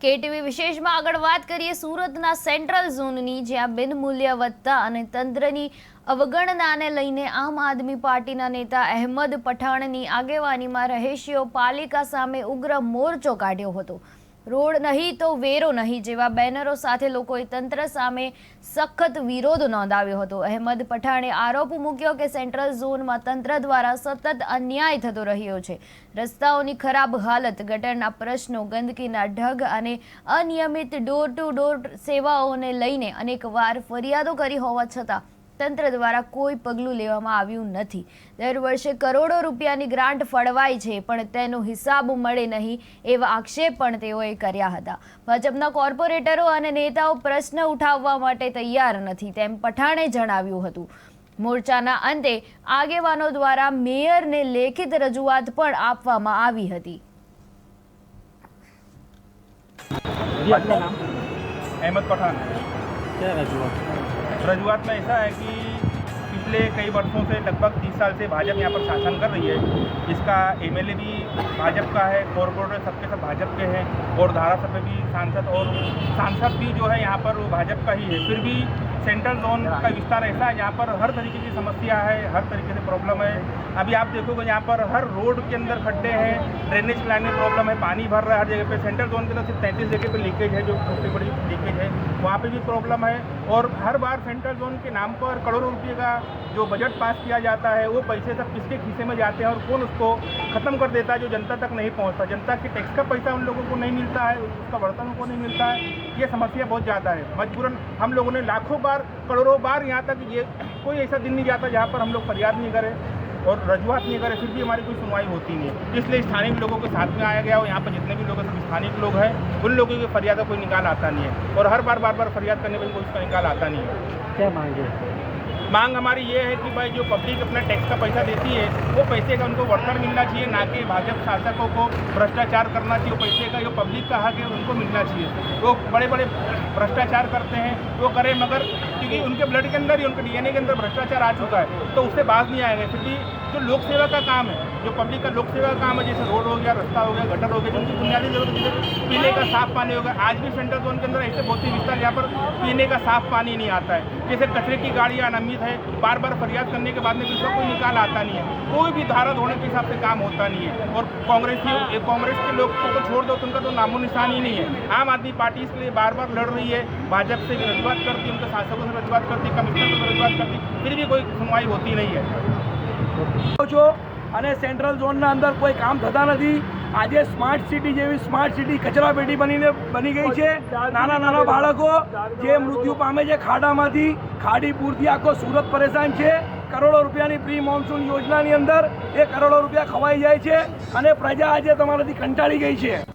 KTV વિશેષમાં આગળ વાત કરીએ સુરતના સેન્ટ્રલ ઝોનની, જ્યાં બિનમૂલ્ય વધતા અને તંત્રની અવગણનાને લઈને આમ આદમી પાર્ટીના નેતા અહેમદ પઠાણની આગેવાનીમાં રહેશીઓ પાલિકા સામે ઉગ્ર મોરચો કાઢ્યો હતો. રોડ નહીં તો વેરો નહીં જેવા બેનરો સાથે લોકોએ તંત્ર સામે સખત વિરોધ નોંધાવ્યો હતો. અહેમદ પઠાણે આરોપ મૂક્યો કે સેન્ટ્રલ ઝોનમાં તંત્ર દ્વારા સતત અન્યાય થતો રહ્યો છે. રસ્તાઓની ખરાબ હાલત, ગટરના પ્રશ્નો, ગંદકીના ઢગ અને અનિયમિત ડોર ટુ ડોર સેવાઓને લઈને અનેકવાર ફરિયાદો કરી હોવા છતાં તંત્ર દ્વારા કોઈ પગલું લેવામાં આવ્યું નથી. દર વર્ષે કરોડો રૂપિયાની ગ્રાન્ટ ફળવાય છે પણ તેનો હિસાબ મળે નહીં એવા આક્ષેપ પણ તેઓએ કર્યા હતા. ભાજપના કોર્પોરેટરો અને નેતાઓ પ્રશ્ન ઉઠાવવા માટે તૈયાર નથી તેમ પઠાણે જણાવ્યું હતું. મોરચાના અંતે આગેવાનો દ્વારા મેયરને લેખિત રજૂઆત પણ આપવામાં આવી હતી. અહેમદ પઠાણ. रजूआत रजुआत में ऐसा है कि पिछले कई वर्षों से, लगभग तीस साल से भाजपा यहाँ पर शासन कर रही है। इसका एमएलए भी भाजपा का है, कॉरपोरेटर सबके सब भाजपा के हैं और धारासभ्य भी सांसद और सांसद भी जो है यहाँ पर वो भाजपा का ही है। फिर भी सेंट्रल जोन का विस्तार ऐसा है, यहाँ पर हर तरीके की समस्या है, हर तरीके से प्रॉब्लम है। अभी आप देखोगे यहाँ पर हर रोड के अंदर खड्डे हैं, ड्रेनेज लाइन में प्रॉब्लम है, पानी भर रहा है हर जगह पे। सेंट्रल जोन के अंदर सिर्फ़ तैंतीस जगह पे लीकेज है, जो छोटी बड़ी लीकेज है, वहाँ पे भी प्रॉब्लम है। और हर बार सेंट्रल जोन के नाम पर करोड़ों रुपये का जो बजट पास किया जाता है, वो पैसे सब किसके खीसे में जाते हैं और कौन उसको ख़त्म कर देता है जो जनता तक नहीं पहुँचता? जनता के टैक्स का पैसा उन लोगों को नहीं मिलता है, उसका बर्तन उनको नहीं मिलता है। ये समस्या बहुत ज़्यादा है। मजबूरन, हम लोगों ने लाखों बार, करोड़ों बार यहाँ तक ये, कोई ऐसा दिन नहीं जाता जहाँ पर हम लोग फरियाद नहीं करें और रजुआत नहीं करें, फिर भी हमारी कोई सुनवाई होती नहीं है। इसलिए स्थानीय लोगों के साथ में आया गया और यहाँ पर जितने भी लोग हैं स्थानीय लोग हैं, उन लोगों की फरियाद का कोई निकाल आता नहीं है। और हर बार बार बार फरियाद करने पर कोई उसका निकाल आता नहीं है। क्या मांगे मांग हमारी ये है कि भाई जो पब्लिक अपना टैक्स का पैसा देती है, वो पैसे का उनको वर्तन मिलना चाहिए, ना कि भाजपा शासकों को भ्रष्टाचार करना चाहिए। पैसे का, जो पब्लिक का हक है, उनको मिलना चाहिए। वो बड़े बड़े भ्रष्टाचार करते हैं, वो करें मगर, क्योंकि उनके ब्लड के अंदर ही, उनके डीएनए के अंदर भ्रष्टाचार आ चुका है तो उससे बाज नहीं आएगा। क्योंकि जो लोक सेवा का काम है, जो पब्लिक का लोक सेवा का काम है, जैसे रोड हो गया, रास्ता हो गया, गटर हो गया, जिनकी बुनियादी ज़रूरत जैसे पीने का साफ़ पानी होगा आज भी सेंट्रल जोन के अंदर ऐसे बहुत ही विस्तार यहाँ पर पीने का साफ़ पानी नहीं आता है। जैसे कचरे की गाड़ियाँ अनमित है बार बार फरियाद करने के बाद में भी कोई निकाल आता नहीं है। कोई भी धारा धोने के हिसाब से काम होता नहीं है। और कांग्रेस कांग्रेस के लोग को छोड़ दो तो उनका तो नामो निशान ही नहीं है। आम आदमी पार्टी इसके लिए बार बार लड़ रही है। भाजपा से भी रजूआत करती उनके शासकों से रजूआत करती कमिश्नर से रजूआत करती फिर भी कोई सुनवाई होती नहीं है। છો અને સેન્ટ્રલ ઝોનના અંદર કોઈ કામ થતા નથી. આજે સ્માર્ટ સિટી જેવી સ્માર્ટ સિટી કચરા પેટી બનીને બની ગઈ છે. નાના નાના બાળકો જે મૃત્યુ પામે છે ખાડામાંથી, ખાડી પૂરથી આખો સુરત પરેશાન છે. કરોડો રૂપિયાની પ્રી મોન્સૂન યોજનાની અંદર એ કરોડો રૂપિયા ખવાઈ જાય છે અને પ્રજા આજે તમારાથી કંટાળી ગઈ છે.